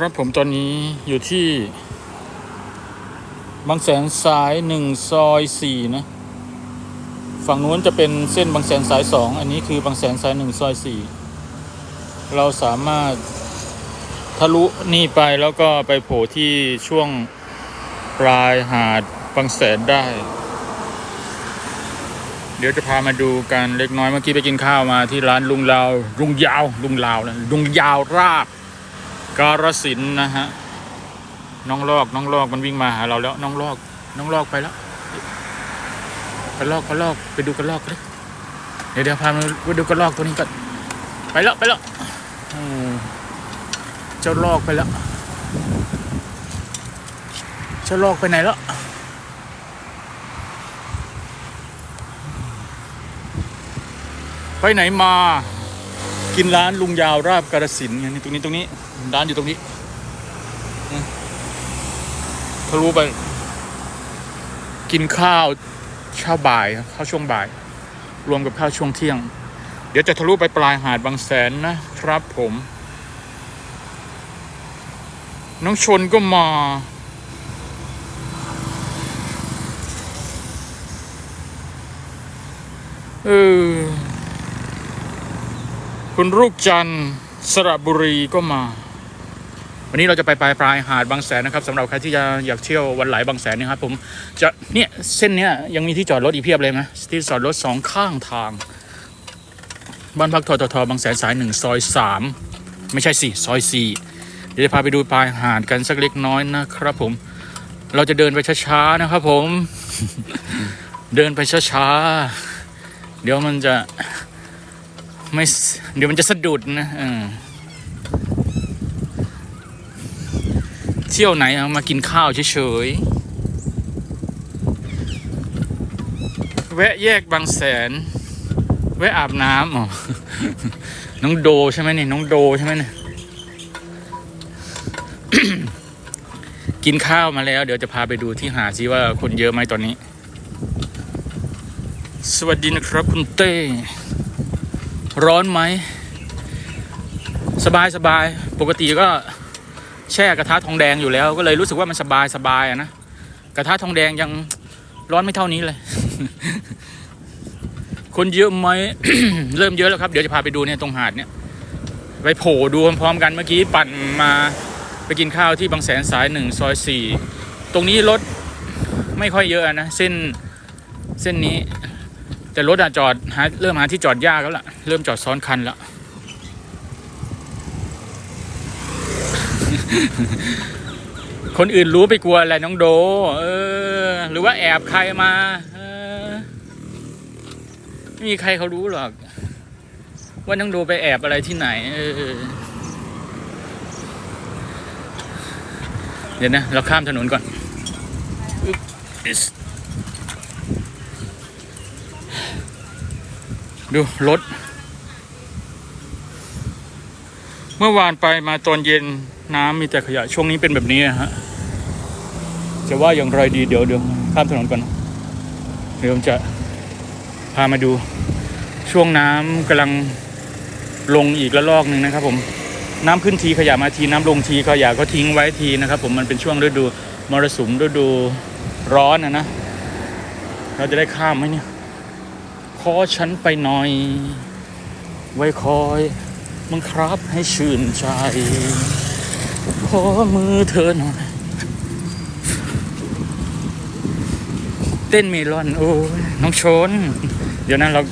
ครับผมตอนนี้อยู่ที่บางแสนสายหนึ่งซอยสี่นะ ฝั่งนู้นจะเป็นเส้นบางแสนสายสองอันนี้คือบางแสนสายหนึ่งซอยสี่เราสามารถทะลุนี่ไปแล้วก็ไปโผล่ที่ช่วงปลายหาดบางแสนได้ เดี๋ยวจะพามาดูกันเล็กน้อยเมื่อกี้ไปกินข้าวมาที่ร้านลุงลาวลุงยาวลุงลาวนะลุงยาวราบ การสินนะฮะน้องลอกน้องลอกมันวิ่งมาหาเราแล้ว น้องลอกน้องลอกไปแล้วกระลอกกระลอกไปดูกระลอกเลยเดี๋ยวเดี๋ยวพามาไปดูกระลอกตัวนี้ก่อนไปแล้วไปแล้วอืมเจ้าลอกไปแล้วเจ้าลอกไปไหนแล้วไปไหนมา กินร้านลุงยาวราบกระสินไงนี่ตรงนี้ตรงนี้ ร้านอยู่ตรงนี้ทะลุไป กินข้าวเช้าบ่ายข้าวช่วงบ่าย รวมกับข้าวช่วงเที่ยง เดี๋ยวจะทะลุไปปลายหาดบางแสนนะครับผม น้องชนก็มาเออ คุณลูกจันทร์สระบุรีก็มา วันนี้เราจะไปปลายปลายหาดบางแสนนะครับสำหรับใครที่จะอยากเที่ยววันไหลบางแสนนะครับผมจะเนี่ยเส้นเนี้ยยังมีที่จอดรถอีกเพียบเลยไหมที่จอดรถสองข้างทาง บ้านพักทททบางแสนสายหนึ่งซอยสามไม่ใช่สี่ซอยสี่เดี๋ยวจะพาไปดูปลายหาดกันสักเล็กน้อยนะครับผม เราจะเดินไปช้าๆนะครับผม เดินไปช้าๆเดี๋ยวมันจะ ไม่เดี๋ยวมันจะสะดุดนะเที่ยวไหนเอามากินข้าวเฉยๆแวะแยกบางแสน แวะอาบน้ำอ๋อน้องโดใช่ไหมเนี่ยน้องโดใช่ไหมเนี่ยกินข้าวมาแล้ว เดี๋ยวจะพาไปดูที่หาซิว่าคนเยอะไหมตอนนี้ สวัสดีนะครับคุณเต้ ร้อนไหม สบายสบายปกติก็แช่กระทะทองแดงอยู่แล้ว ก็เลยรู้สึกว่ามันสบายสบายนะกระทะทองแดงยังร้อนไม่เท่านี้เลย คนเยอะไหม เริ่มเยอะแล้วครับ เดี๋ยวจะพาไปดูเนี่ยตรงหาดเนี่ย ไปโผล่ดูพร้อมๆกันเมื่อกี้ปั่นมาไปกินข้าวที่บางแสนสายหนึ่งซอยสี่ตรงนี้รถไม่ค่อยเยอะนะ เส้นเส้นนี้ แต่รถอะจอดหาเริ่มหาที่จอดยากแล้วล่ะ เริ่มจอดซ้อนคันแล้วคนอื่นรู้ไปกลัวอะไรน้องโด เออ หรือว่าแอบใครมา เออ ไม่มีใครเขารู้หรอก ว่าน้องโดไปแอบอะไรที่ไหน เออ เดี๋ยวนะ เราข้ามถนนก่อนอึ๊บอิ๊ส ดูรถ เมื่อวานไปมาตอนเย็นน้ำมีแต่ขยะช่วงนี้เป็นแบบนี้ฮะ จะว่าอย่างไรดีเดี๋ยวเดี๋ยวข้ามถนนก่อน เดี๋ยวผมจะพามาดูช่วงน้ำกำลังลงอีกระลอกหนึ่งนะครับ ผมน้ำขึ้นทีขยะมาทีน้ำลงทีขยะก็ทิ้งไว้ทีนะครับ ผมมันเป็นช่วงฤดูมรสุมฤดูร้อนนะนะ เราจะได้ข้ามไหมเนี่ย อฉันไปหน่อย ไว้คอยมังครับให้ชื่นใจ ขอมือเธอหน่อย เต้นเมลอนโอ้ยน้องชน เดี๋ยวนั้นเรา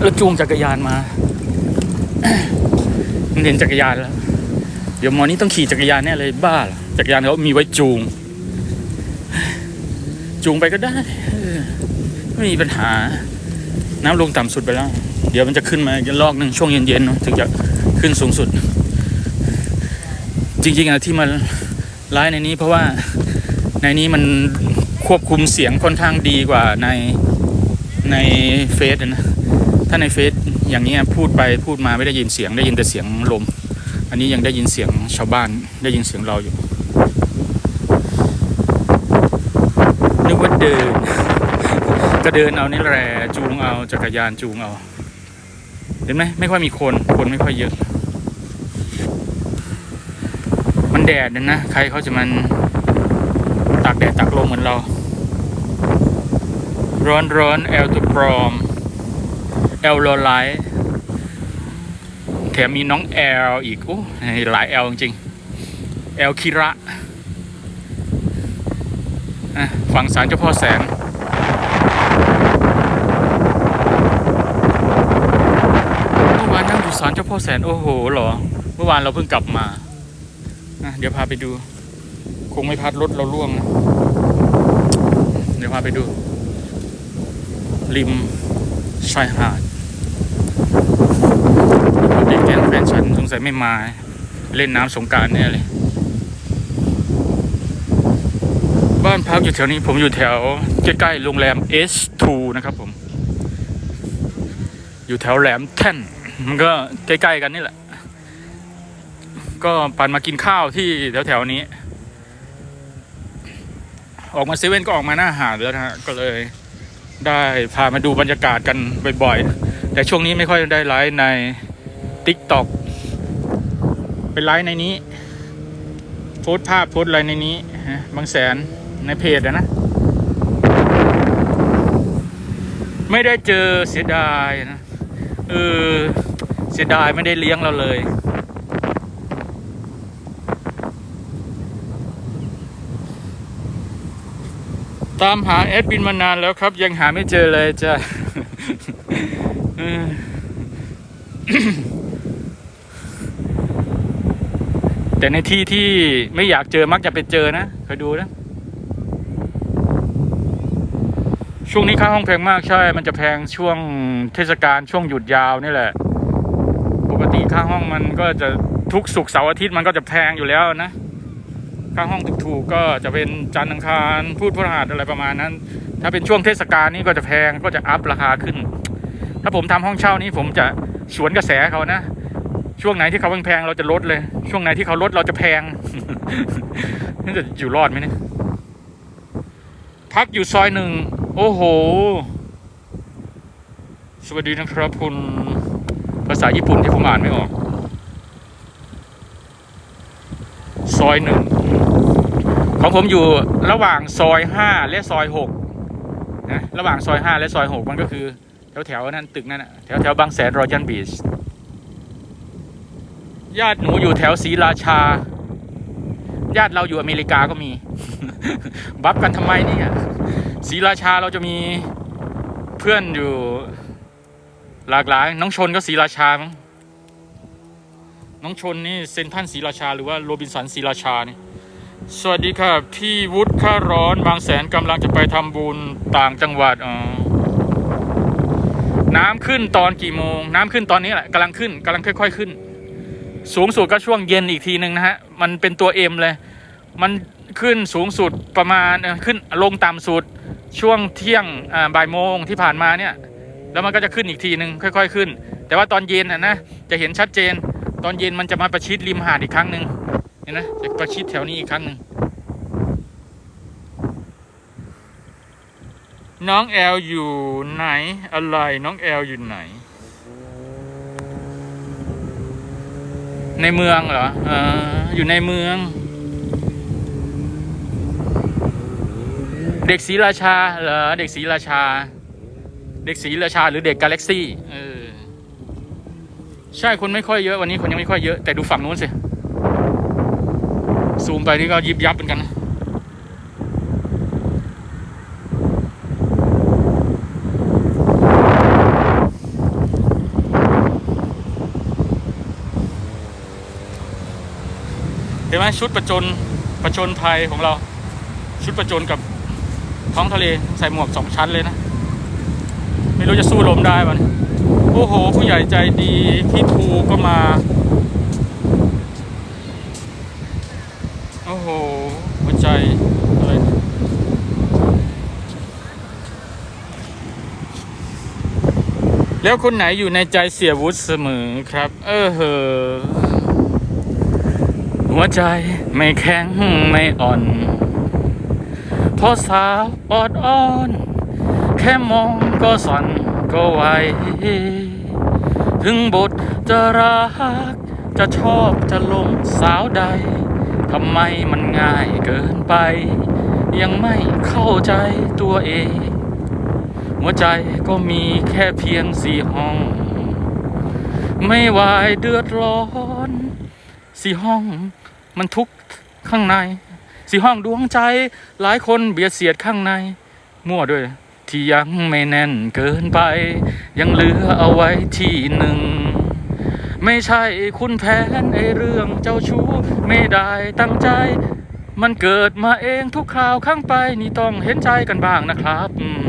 เราจูงจักรยานมาเรียนจักรยานแล้ว เดี๋ยวมอนี้ต้องขี่จักรยานแน่เลยบ้าจักรยานเขามีไว้จูง จูงไปก็ได้ ไม่มีปัญหา น้ำลงต่ำสุดไปแล้ว เดี๋ยวมันจะขึ้นมาอีกรอบหนึ่งช่วงเย็นๆถึงจะขึ้นสูงสุด จริงๆอะที่มันร้ายในนี้เพราะว่าในนี้มันควบคุมเสียงค่อนข้างดีกว่าในในเฟซนะ ถ้าในเฟซอย่างเงี้พูดไปพูดมาไม่ได้ยินเสียงได้ยินแต่เสียงลม อันนี้ยังได้ยินเสียงชาวบ้านได้ยินเสียงเราอยู่นึกว่าเดิน ก็เดินเอานี่แหละจูงเอาจักรยานจูงเอาเห็นไหมไม่ค่อยมีคนคนไม่ค่อยเยอะ มันแดดนะใครเขาจะมันตากแดดตากลมเหมือนเรา ร้อนร้อนแอลตัวปลอมแอลโลไลท์แถมมีน้องแอลอีกโอ้หลายแอลจริงแอลคิระอะฝั่งสารเจ้าพ่อแสน เมื่อวานนั่งอยู่ศาลเจ้า พ่อแสนโอ้โหเหรอ เมื่อวานเราเพิ่งกลับมาะเดี๋ยวพาไปดู คงไม่พัดรถเราล่วงนะเดี๋ยวพาไปดู ริมชายหาดเด็กแก๊งแฟนฉันสงสัยไม่มาเล่นน้ำสงการแน่เลย บ้านพักอยู่แถวนี้ผมอยู่แถว ใกล้ๆโรงแรม S2 นะครับผม อยู่แถวแหลมแท่น มันก็ใกล้ๆกันนี่แหละ ก็ปั่นมากินข้าวที่แถวๆนี้ ออกมาเซเว่นก็ออกมาหน้าหาดแล้วนะฮะก็เลยได้พามาดูบรรยากาศกันบ่อยๆ แต่ช่วงนี้ไม่ค่อยได้ไลฟ์ใน TikTok เป็นไลฟ์ในนี้ โพสภาพโพสอะไรในนี้ฮะบางแสนในเพจนะ ไม่ได้เจอเสียดายนะ เออ เสียดายไม่ได้เลี้ยงเราเลย ตามหาแอดบินมานานแล้วครับ ยังหาไม่เจอเลยจ้ะแต่ในที่ที่ไม่อยากเจอมักจะไปเจอนะคอยดูนะ ช่วงนี้ค่าห้องแพงมากใช่ มันจะแพงช่วงเทศกาลช่วงหยุดยาวนี่แหละ ห้องมันก็จะทุกศุกเสาร์อาทิตย์มันก็จะแพงอยู่แล้วนะ ค่าห้องถูกๆก็จะเป็นจันทร์อังคารพูดพฤหัสอะไรประมาณนั้น ถ้าเป็นช่วงเทศกาลนี่ก็จะแพงก็จะอัพราคาขึ้น ถ้าผมทำห้องเช่านี้ผมจะสวนกระแสเขานะ ช่วงไหนที่เขาแพงเราจะลดเลย ช่วงไหนที่เขาลดเราจะแพงนี่จะอยู่รอดไหมเนี่ยพักอยู่ซอยหนึ่ง โอ้โห สวัสดีนะครับคุณาษาญี่ปุ่นที่ผมอ่านไม่ออก ซอยหนึ่งของผมอยู่ระหว่างซอยห้าและซอยหกนะระหว่างซอยห้าและซอยหกมันก็คือ แถวแถวๆนั้นตึกนั้นแถวแถวบางแสนรอยัลบีชญาติหนูอยู่แถวศรีราชา ญาติเราอยู่อเมริกาก็มี บัฟกันทำไมเนี่ยศรีราชาเราจะมีเพื่อนอยู่ หลากหลาย น้องชนก็ศรีราชามั้งน้องชนนี่เซนทันศรีราชา หรือว่าโรบินสันศรีราชานี่สวัสดีค่ะพี่วุฒิค่าร้อนบางแสนกำลังจะไปทำบุญต่างจังหวัดอ๋อน้ำขึ้นตอนกี่โมง น้ำขึ้นตอนนี้แหละกำลังขึ้นกำลังค่อย ๆ ขึ้น สูงสุดก็ช่วงเย็นอีกทีหนึ่งนะฮะ มันเป็นตัวเอ็มเลย มันขึ้นสูงสุดประมาณขึ้นลงต่ำสุดช่วงเที่ยงบ่ายโมงที่ผ่านมาเนี่ย แล้วมันก็จะขึ้นอีกทีหนึ่งค่อย ๆ ขึ้น แต่ว่าตอนเย็นอะนะจะเห็นชัดเจน ตอนเย็นมันจะมาประชิดริมหาดอีกครั้งหนึ่งเห็นนะจะประชิดแถวนี้อีกครั้งหนึ่งน้องแอลอยู่ไหนอะไรน้องแอลอยู่ไหน ในเมืองเหรอเอออยู่ในเมือง เด็กศรีราชาเหรอเด็กศรีราชา เด็กศรีราชาหรือเด็กกาแล็กซี่เออใช่คนไม่ค่อยเยอะวันนี้คนยังไม่ค่อยเยอะแต่ดูฝั่งนู้นสิ ซูมไปนี่ก็ยิบยับเหมือนกันนะเห็นไหมชุดประจนประจนภัยของเรา ชุดประจนกับท้องทะเลใส่หมวกสองชั้นเลยนะ รู้จะสู้ลมได้มันโอ้โห ผู้ใหญ่ใจดีพี่ทูก็มา โอ้โห หัวใจอะไรแล้วคนไหนอยู่ในใจเสียวุฒิเสมอครับ เออเหอหัวใจไม่แข็งไม่อ่อนพราะสาวออดอ้อน แค่มองก็สั่น ก็ไหว ถึงบทจะรัก จะชอบจะหลงสาวใด ทำไมมันง่ายเกินไป ยังไม่เข้าใจตัวเอง หัวใจก็มีแค่เพียงสี่ห้อง ไม่วายเดือดร้อนสี่ห้องมันทุกข์ข้างในสี่ห้องดวงใจหลายคนเบียดเสียดข้างใน มั่วด้วย ที่ยังไม่แน่นเกินไป ยังเหลือเอาไว้ที่หนึ่ง ไม่ใช่คุณแผนไอเรื่องเจ้าชู้ไม่ได้ตั้งใจ มันเกิดมาเองทุกคราวข้างไปนี่ต้องเห็นใจกันบ้างนะครับอืม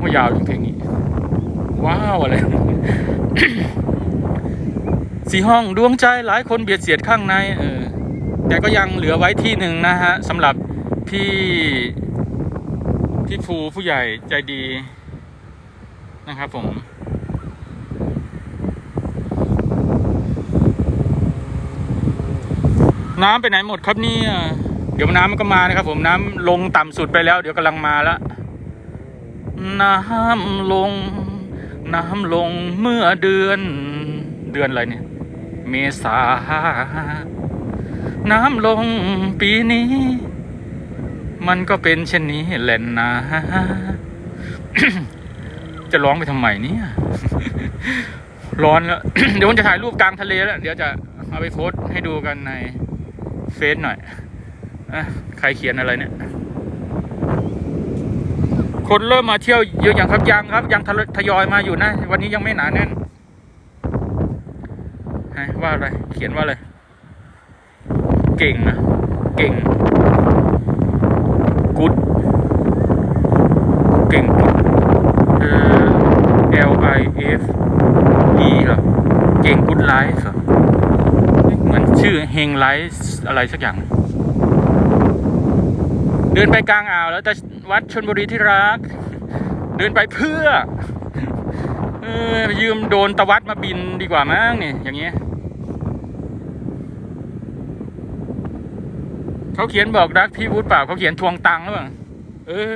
ว่ายาวจริงเพลงนี้ ว้าวอะไรสี่ห้องดวงใจหลายคนเบียดเสียดข้างในเออแต่ก็ยังเหลือไว้ที่หนึ่งนะฮะสำหรับพี่ พี่ภูผู้ใหญ่ใจดีนะครับผม น้ำไปไหนหมดครับนี่เดี๋ยวน้ำมันก็มานะครับ ผมน้ำลงต่ำสุดไปแล้ว เดี๋ยวกำลังมาแล้วน้ำลง น้ำลงเมื่อเดือน เดือนอะไรเนี่ย เมษา น้ำลงปีนี้ มันก็เป็นเช่นนี้แหละนะจะร้องไปทำไมเนี่ยร้อนแล้ว เดี๋ยวผมจะถ่ายรูปกลางทะเลแล้ว เดี๋ยวจะเอาไปโพสต์ให้ดูกันในเฟซหน่อยอใครเขียนอะไรเนี่ย คนเริ่มมาเที่ยวเยอะอย่างครับยังครับ ยังทยอยมาอยู่นะ วันนี้ยังไม่หนาแน่นว่าอะไร เขียนว่าอะไร เก่งนะ เก่ง กุดเก่งกุดเออ L I F E เหรอเก่งกุดไลฟ์เหรอเหมือนชื่อเฮงไลฟ์อะไรสักอย่าง เดินไปกลางอ่าวแล้วจะวัดชนบุรีที่รัก เดินไปเพื่อ เออยืมโดนตะวัดมาบินดีกว่ามั้งนี่ อย่างเงี้ย เขาเขียนบอกรักพี่วุฒิเปล่าเขาเขียนทวงตังค์หรือเปล่าเออ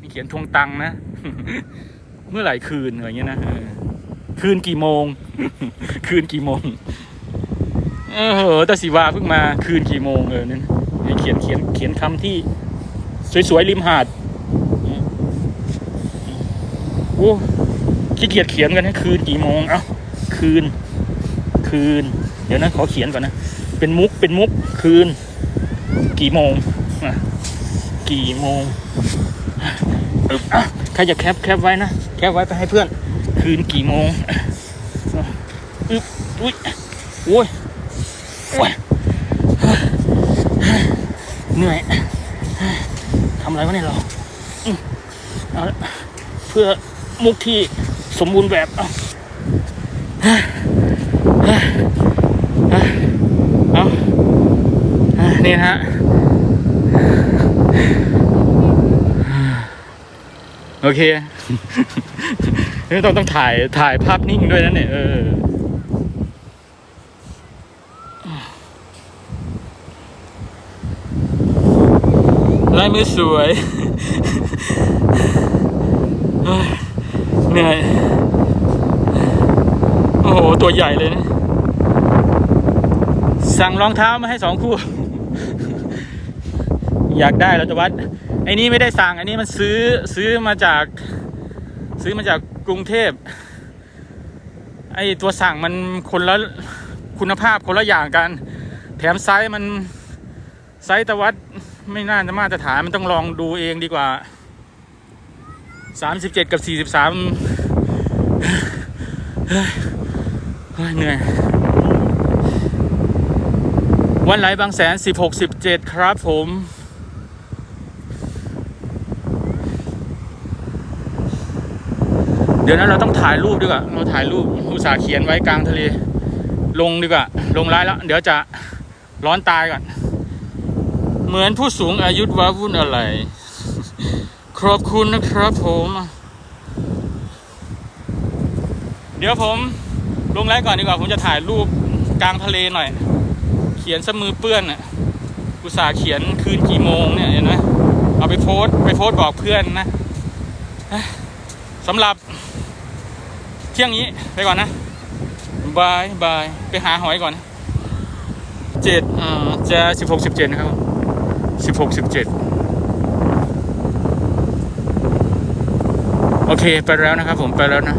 นี่เขียนทวงตังค์นะเมื่อไหร่คืนอะไรเงี้ยนะคืนกี่โมง คืนกี่โมงเออแต่สิวาเพิ่งมาคืนกี่โมงเออนั่นเขียนเขียนเขียนคำที่ สวยๆริมหาดโอ้ขี้เกียจเขียนกันนะคืนกี่โมงเอ้าคืน คืน เดี๋ยวนะขอเขียนก่อนนะ เป็นมุกเป็นมุกคืน กี่โมงกี่โมงอึ๊บอะใครจะแคปแคปไว้นะ แคปไว้ไปให้เพื่อน คืนกี่โมงอึบอุ้ยโอ้ยโอ้ยเหนื่อยทำอะไรวะเนี่ยเราเอาเพื่อมุกที่สมบูรณ์แบบเอาเอาเอานี่ฮะ โอ เคต้องต้องถ่ายถ่ายภาพนิ่งด้วยนะเนี่ยเออลายมือสวยเฮ้ยเหนื่อย โอ้โห ตัวใหญ่เลยนะ สั่งรองเท้ามาให้สองคู่ อยากได้เราจะวัด ไอ้นี่ไม่ได้สั่งอันนี้มันซื้อซื้อมาจาก ซื้อมาจากกรุงเทพไอ้ตัวสั่งมันคนละคุณภาพคนละอย่างกัน แถมไซส์มันไซส์ตะวัดไม่น่าจะมาตรฐานมันต้องลองดูเองดีกว่าสามสิบเจ็ดกับสี่สิบสามเหนื่อย วันไหลบางแสนสิบหกสิบเจ็ดครับผม เดี๋ยวนั้นเราต้องถ่ายรูปดีกว่าเราถ่ายรูปอุตส่าห์เขียนไว้กลางทะเล ลงดีกว่า ลงไลน์แล้ว เดี๋ยวจะร้อนตายก่อน เหมือนผู้สูงอายุว้าวุ่นอะไร ขอบคุณนะครับผม เดี๋ยวผมลงไลน์ก่อนดีกว่า ผมจะถ่ายรูปกลางทะเลหน่อย เขียนสมือเปื้อนอะอุตส่าห์เขียนคืนกี่โมงเนี่ยเห็นไหมเอาไปโพสไปโพสบอกเพื่อนนะสำหรับ ที่ยงนี้ไปก่อนนะบายบายไปหาหอยก่อนเจ็ดอ่าจะสิบหกสิบเจ็ดนะครับสิบหกสิบเจ็ดโอเค ไปแล้วนะครับผมไปแล้วนะ